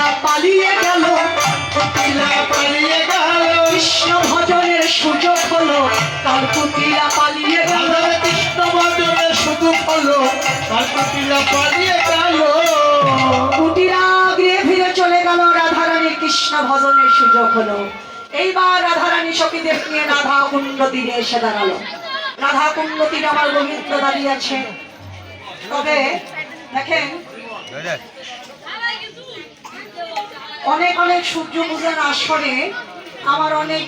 পিলা পালিয়ে গেল পিলা পালিয়ে গেল। কৃষ্ণ ভজনের সুযোগ হলো তার পুতিরা পালিয়ে গেল। কৃষ্ণ ভজনের সুযোগ হলো তার পুতিরা পালিয়ে গেল। পুতিরা আগে ফিরে চলে গেল রাধারানী কৃষ্ণ ভজনের সুযোগ হলো। এইবার রাধারানী সখীদেব নিয়ে রাধা কুণ্ড তীরে এসে দাঁড়াল। রাধা কুণ্ড তীরে আমার গোবিন্দ দাঁড়িয়ে আছে। তবে দেখেন অনেক অনেক সূর্য পূজার আসরে আমার অনেক